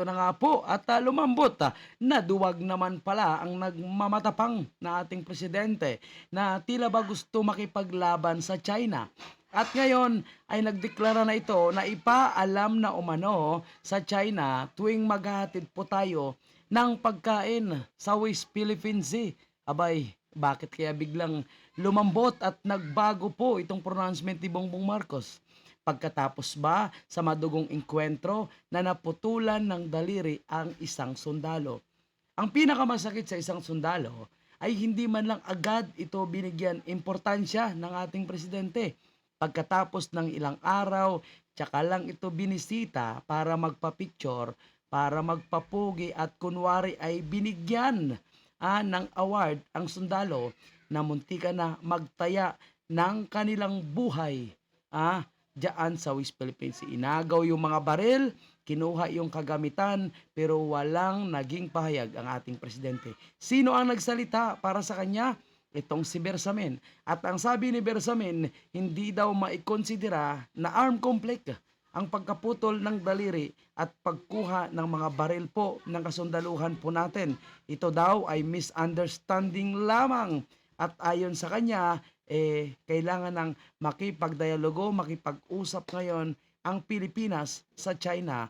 Ito na nga po at ah, lumambot ah, na duwag naman pala ang nagmamatapang na ating presidente na tila ba gusto makipaglaban sa China. At ngayon ay nagdeklara na ito na ipaalam na umano sa China tuwing maghahatid po tayo ng pagkain sa West Philippine Sea. Abay, bakit kaya biglang lumambot at nagbago po itong pronouncement ni Bongbong Marcos? Pagkatapos ba sa madugong engkwentro na naputulan ng daliri ang isang sundalo? Ang pinakamasakit sa isang sundalo ay hindi man lang agad ito binigyan importansya ng ating presidente. Pagkatapos ng ilang araw, tsaka lang ito binisita para magpa-picture, para magpapugi at kunwari ay binigyan ah, ng award ang sundalo na muntika na magtaya ng kanilang buhay ah, diyan sa West Philippines. Inagaw yung mga baril, kinuha yung kagamitan, pero walang naging pahayag ang ating presidente. Sino ang nagsalita para sa kanya? Itong si Bersamin. At ang sabi ni Bersamin, hindi daw maikonsidera na armed conflict ang pagkaputol ng daliri at pagkuha ng mga baril po ng kasundaluhan po natin. Ito daw ay misunderstanding lamang. At ayon sa kanya, eh, kailangan ng makipagdialogo, makipag-usap ngayon ang Pilipinas sa China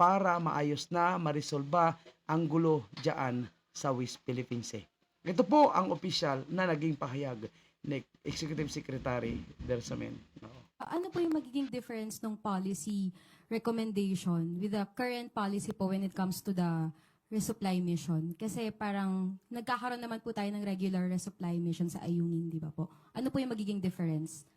para maayos na marisolba ang gulo dyan sa West Philippine Sea. Ito po ang opisyal na naging pahayag ni Executive Secretary Bersamin. Oo. Ano po yung magiging difference ng policy recommendation with the current policy po when it comes to the resupply mission? Kasi parang nagkakaroon naman po tayo ng regular resupply mission sa Ayungin, di ba po? Po yung magiging difference?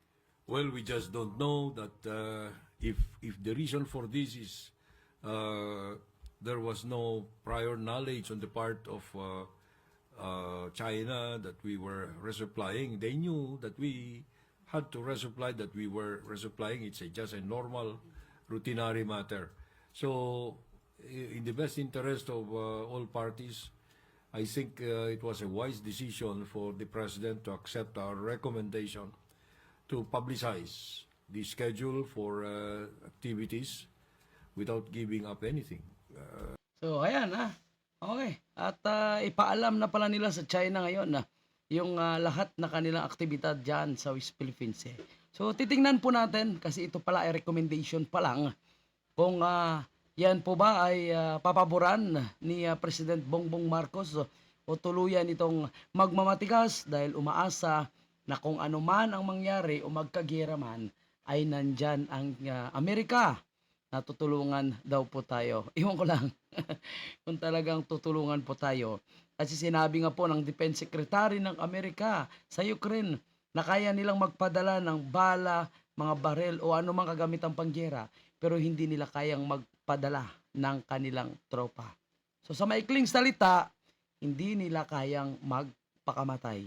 Well, we just don't know that uh, if if the reason for this is uh, there was no prior knowledge on the part of uh, uh, China that we were resupplying. They knew that we had to resupply, that we were resupplying. It's a, just a normal, routinary matter. So, in the best interest of uh, all parties, I think uh, it was a wise decision for the president to accept our recommendation to publicize the schedule for uh, activities without giving up anything. So, ayan ah. Okay. At ah, ipaalam na pala nila sa China ngayon na yung ah, lahat na kanilang aktibidad dyan sa West Philippines. Eh. So, titingnan po natin kasi ito pala ay recommendation pa lang kung ah, yan po ba ay ah, papaboran ni ah, President Bongbong Marcos o, tuluyan itong magmamatigas dahil umaasa na kung ano man ang mangyari o magkagira man ay nandyan ang ah, Amerika natutulungan daw po tayo. Iwan ko lang kung talagang tutulungan po tayo. Kasi sinabi nga po ng Defense Secretary ng Amerika sa Ukraine na kaya nilang magpadala ng bala, mga barel o anumang kagamitang pangyera pero hindi nila kayang magpadala ng kanilang tropa. So sa maikling salita, hindi nila kayang magpakamatay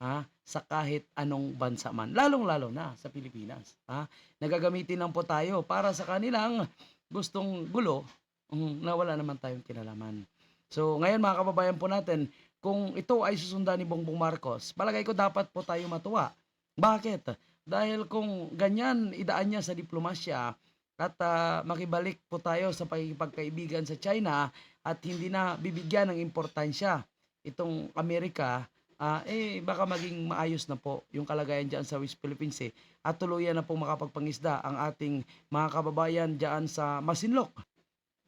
ha, sa kahit anong bansa man, lalong-lalo na sa Pilipinas. Ha? Nagagamitin lang po tayo para sa kanilang gustong gulo mm, na wala naman tayong kinalaman. So ngayon mga kababayan po natin, kung ito ay susundan ni Bongbong Marcos, palagay ko dapat po tayo matuwa. Bakit? Dahil kung ganyan idaan niya sa diplomasya at ah, makibalik po tayo sa pagkipagkaibigan sa China at hindi na bibigyan ng importansya itong Amerika, ah, eh baka maging maayos na po yung kalagayan dyan sa West Philippines eh. At tuluyan na po makapagpangisda ang ating mga kababayan dyan sa Masinloc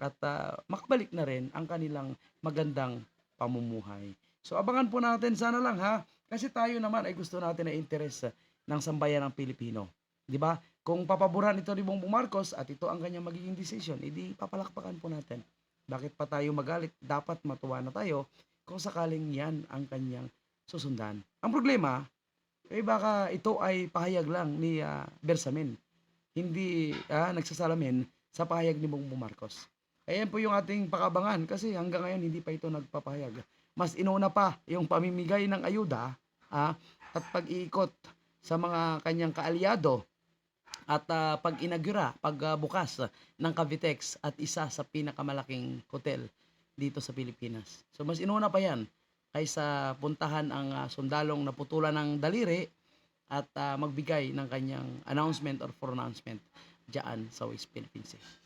at ah, makabalik na rin ang kanilang magandang pamumuhay. So abangan po natin sana lang ha kasi tayo naman ay gusto natin na interes ah, ng sambayan ng Pilipino. 'Di ba? Kung papaboran ito ni Bongbong Marcos at ito ang kanyang magiging decision, edi papalakpakan po natin. Bakit pa tayo magalit? Dapat matuwa na tayo kung sakaling yan ang kanyang susundan. Ang problema, eh baka ito ay pahayag lang ni ah, Bersamin. Hindi ah, nagsasalamin sa pahayag ni Bongbong Marcos. Ayan po yung ating pakabangan kasi hanggang ngayon hindi pa ito nagpapahayag. Mas inuna pa yung pamimigay ng ayuda ah, at pag-iikot sa mga kanyang kaalyado at ah, pag-inagyura, pagbukas ng Cavitex at isa sa pinakamalaking hotel dito sa Pilipinas. So mas inuna pa yan kaysa puntahan ang ah, sundalong naputulan ng daliri at ah, magbigay ng kanyang announcement or pronouncement diyan sa West Philippines. Sea.